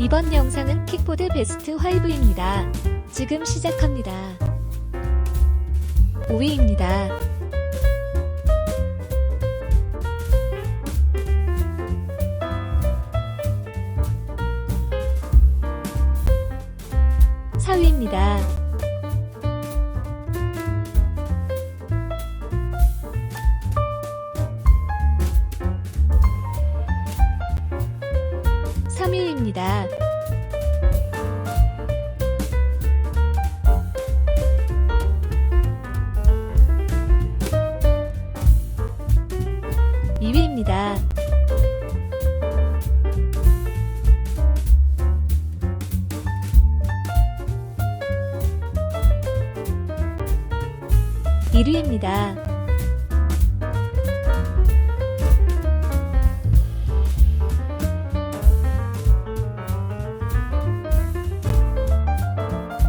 이번 영상은 킥보드 베스트 5입니다. 지금 시작합니다. 5위입니다. 사위입니다 3위입니다. 이위입니다 1위입니다.